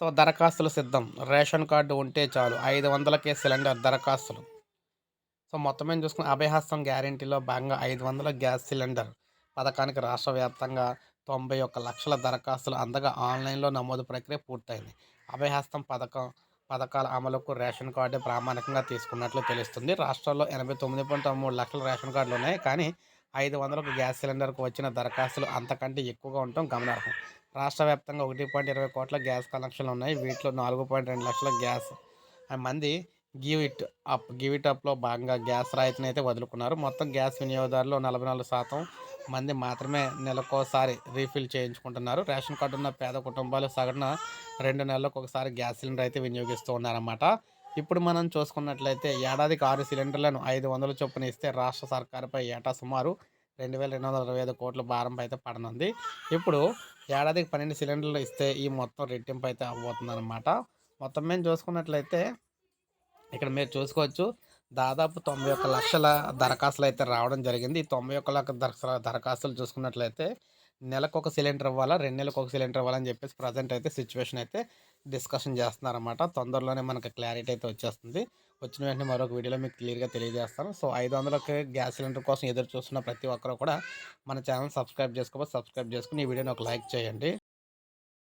So దరఖాస్తులు సిద్ధం. Ration card ఉంటే చాలు. ఐదు వందలకే సిలిండర్ దరఖాస్తులు. సో మొత్తం ఏం చూసుకున్న అభయహస్తం గ్యారంటీలో భాగంగా ఐదు వందల గ్యాస్ సిలిండర్ పథకానికి రాష్ట్ర వ్యాప్తంగా తొంభై ఒక్క లక్షల దరఖాస్తులు అందగా ఆన్లైన్లో నమోదు ప్రక్రియ పూర్తయింది. అభయహస్తం పథకం పథకాల అమలుకు రేషన్ కార్డు ప్రామాణికంగా తీసుకున్నట్లు తెలుస్తుంది. రాష్ట్రంలో ఎనభై తొమ్మిది పాయింట్ మూడు లక్షల రేషన్ కార్డులు ఉన్నాయి. కానీ ఐదు వందలకు గ్యాస్ సిలిండర్కు వచ్చిన దరఖాస్తులు అంతకంటే ఎక్కువగా ఉండటం గమనార్హం. రాష్ట్ర వ్యాప్తంగా ఒకటి పాయింట్ ఇరవై కోట్ల గ్యాస్ కనెక్షన్లు ఉన్నాయి. వీటిలో నాలుగు పాయింట్ రెండు లక్షల గ్యాస్ మంది give it up give it అప్లో భాగంగా గ్యాస్ రాయితీని అయితే వదులుకున్నారు. మొత్తం గ్యాస్ వినియోగదారులు నలభై నాలుగు శాతం మంది మాత్రమే నెలకోసారి రీఫిల్ చేయించుకుంటున్నారు. రేషన్ కార్డు ఉన్న పేద కుటుంబాలు సగటున రెండు నెలలకు ఒకసారి గ్యాస్ సిలిండర్ అయితే వినియోగిస్తూ ఉన్నారన్నమాట. ఇప్పుడు మనం చూసుకున్నట్లయితే ఏడాదికి ఆరు సిలిండర్లను ఐదు వందల చొప్పున ఇస్తే రాష్ట్ర సర్కారుపై ఏటా సుమారు రెండు వేల రెండు వందల ఇరవై ఐదు కోట్ల భారంపై అయితే పడనుంది. ఇప్పుడు ఏడాదికి పన్నెండు సిలిండర్లు ఇస్తే ఈ మొత్తం రెట్టింపు అయితే అవ్వబోతుందన్నమాట. మొత్తం మేము చూసుకున్నట్లయితే ఇక్కడ మీరు చూసుకోవచ్చు దాదాపు తొంభై ఒక్క లక్షల దరఖాస్తులు అయితే రావడం జరిగింది. ఈ తొంభై ఒక్క లక్షల దరఖాస్తులు చూసుకున్నట్లయితే నెలకు ఒక సిలిండర్ ఇవ్వాలా? రెండు నెలలకు ఒక సిలిండర్ ఇవ్వాలని చెప్పేసి ప్రజెంట్ అయితే సిచ్యువేషన్ అయితే డిస్కషన్ చేస్తున్నారన్నమాట. తొందరలోనే మనకు క్లారిటీ అయితే వచ్చేస్తుంది. వచ్చిన వెంటనే మరొక వీడియోలో మీకు క్లియర్గా తెలియజేస్తాను. సో ఐదు వందలకి గ్యాస్ సిలిండర్ కోసం ఎదురు చూస్తున్న ప్రతి ఒక్కరు కూడా మన ఛానల్ సబ్స్క్రైబ్ చేసుకోవాలి. సబ్స్క్రైబ్ చేసుకుని ఈ వీడియోని ఒక లైక్ చేయండి.